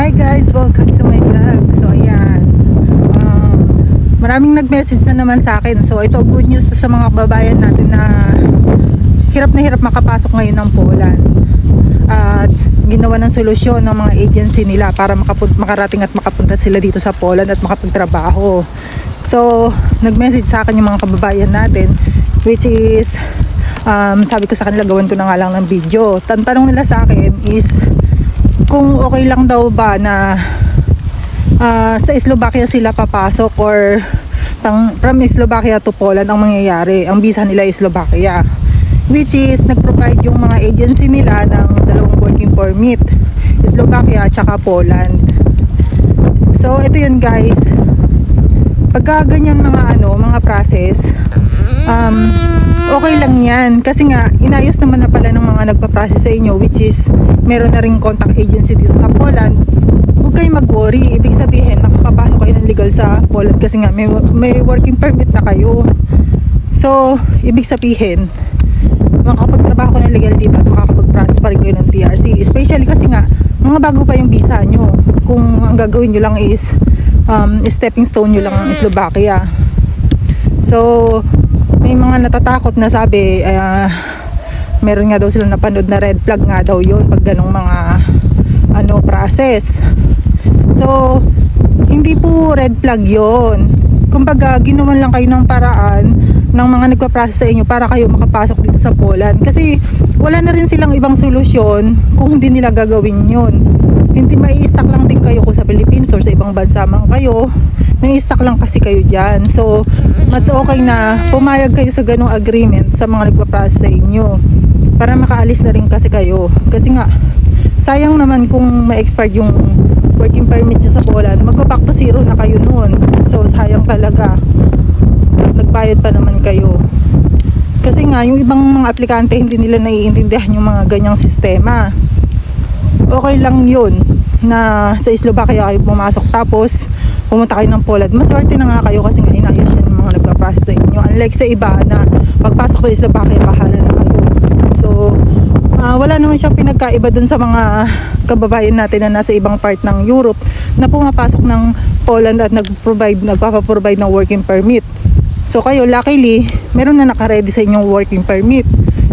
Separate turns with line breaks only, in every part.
Hi guys, welcome to my vlog. So ayan. Um, maraming nag-message na naman sa akin. So ito good news to sa mga kababayan natin na hirap na hirap makapasok ngayon ng Poland. At ginawa ng solusyon ng mga agency nila para makarating at makapunta sila dito sa Poland at makapagtrabaho. So, nag-message sa akin yung mga kababayan natin which is um, sabi ko sa kanila gawan ko na nga lang ng video. Tan tanong nila sa akin is kung okay lang daw ba na ah, sa Slovakia sila papasok or pang, from Slovakia to Poland ang mangyayari. Ang visa nila is Slovakia. Which is, nag-provide yung mga agency nila ng dalawang working permit. Slovakia at saka Poland. So, ito yun guys. Pagka ganyan mga ano, mga process, um, okay lang yan. Kasi nga, inayos naman na pala ng mga nagpa-process sa inyo, which is, meron na rin contact agency dito sa Poland. Huwag kayong mag-worry. Ibig sabihin, makakapasok kayo ng legal sa Poland kasi nga, may, may working permit na kayo. So, ibig sabihin, makakapagtrabaho ka ng legal dito at makakapag-process pa rin kayo ng TRC. Especially kasi nga, mga bago pa yung visa nyo. Kung ang gagawin nyo lang is, um, stepping stone nyo lang ang Slovakia. So, may mga natatakot na sabi, ah, meron nga daw sila napanood na red flag nga daw yun pag ganong mga ano process. So, hindi po red flag yon. Kumbaga, ginawan lang kayo ng paraan ng mga nagpa-process sa inyo para kayo makapasok dito sa Poland. Kasi wala na rin silang ibang solusyon kung hindi nila gagawin yon. Hindi mai stack lang din kayo kung sa Philippines or sa ibang bansa man kayo. May stack lang kasi kayo dyan. So, mas okay na pumayag kayo sa ganong agreement sa mga nagpa-process sa inyo. Para makaalis na rin kasi kayo. Kasi nga, sayang naman kung ma-expired yung working permit nyo sa Poland, magpa-back to zero na kayo noon. So, sayang talaga. At nagbayad pa naman kayo. Kasi nga, yung ibang mga aplikante, hindi nila naiintindihan yung mga ganyang sistema. Okay lang yun na sa Slovakia kayo pumasok tapos pumunta kayo ng Poland. Maswerte na nga kayo kasi nga inayos yan mga nagpa-process sa inyo. Unlike sa iba na pagpasok kayo Slovakia, bahala na kayo. So, Ah, wala naman siyang pinagkaiba dun sa mga kababayan natin na nasa ibang part ng Europe na pumapasok ng Poland at nag-provide, nagpapaprovide ng working permit. So kayo, luckily, meron na nakaredy sa inyong working permit.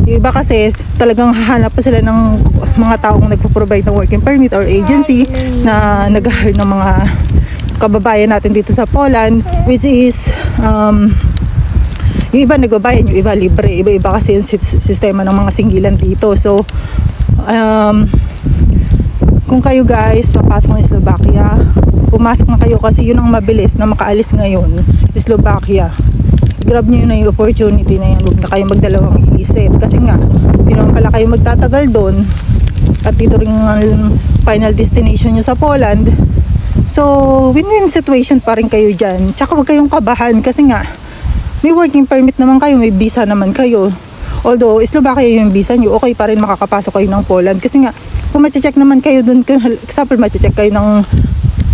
Yung iba kasi talagang hahanap pa sila ng mga taong nagpo-provide ng working permit or agency na nag-hire ng mga kababayan natin dito sa Poland which is um, yung iba nagbabayad, yung iba libre. Iba-iba kasi yung sis- sistema ng mga singgilan dito. So, um, kung kayo guys, papasok ng Slovakia, pumasok na kayo kasi yun ang mabilis na makaalis ngayon Slovakia. Grab nyo na yung opportunity na yan. Huwag na kayo magdalawang isip. Kasi nga, hindi naman pala kayo magtatagal doon. At dito rin ang final destination nyo sa Poland. So, win-win situation pa rin kayo dyan. Tsaka huwag kayong kabahan kasi nga, may working permit naman kayo, may visa naman kayo. Although, Slovakia yung visa nyo, okay pa rin makakapasok kayo ng Poland. Kasi nga, kung check naman kayo dun, example, check kayo ng,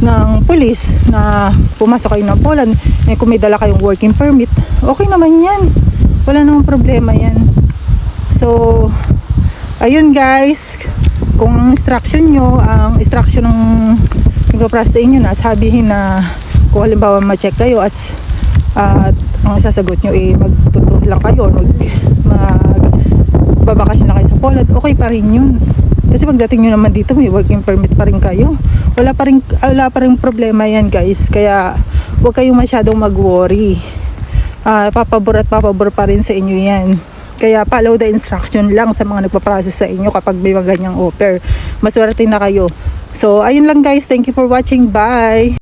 ng police na pumasok kayo ng Poland, eh, kung may dala kayong working permit, okay naman yan. Wala namang problema yan. So, ayun guys, kung ang instruction nyo, ang instruction ng nagpa-process sa inyo na, sabihin na kung halimbawa ma-check kayo at at ang sasagot nyo eh magtutur lang kayo mag, mag babakasyon lang kayo sa Poland okay pa rin yun kasi pagdating nyo naman dito may working permit pa rin kayo wala pa rin, wala pa rin problema yan guys. Kaya huwag kayong masyadong mag worry Ah, papabor at papabor pa rin sa inyo yan. Kaya follow the instruction lang sa mga nagpa-process sa inyo kapag may mga ganyang offer. Maswerte na kayo. So ayun lang guys. Thank you for watching. Bye